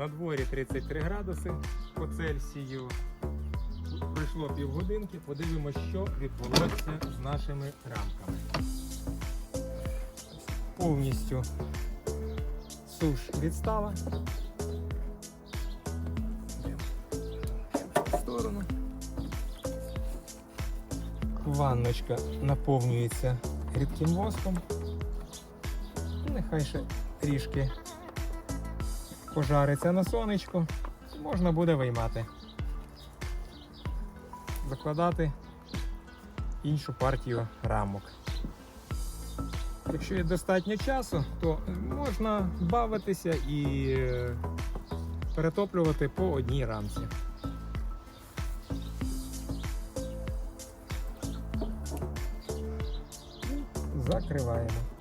На дворі 33 градуси по Цельсію. Пройшло півгодинки, подивимося, що відбулося з нашими рамками. Повністю суш відстала. Ванночка наповнюється рідким воском. Нехай ще трішки пожариться на сонечку, можна буде виймати. Закладати іншу партію рамок. Якщо є достатньо часу, то можна бавитися і е, перетоплювати по одній рамці. Закриваємо.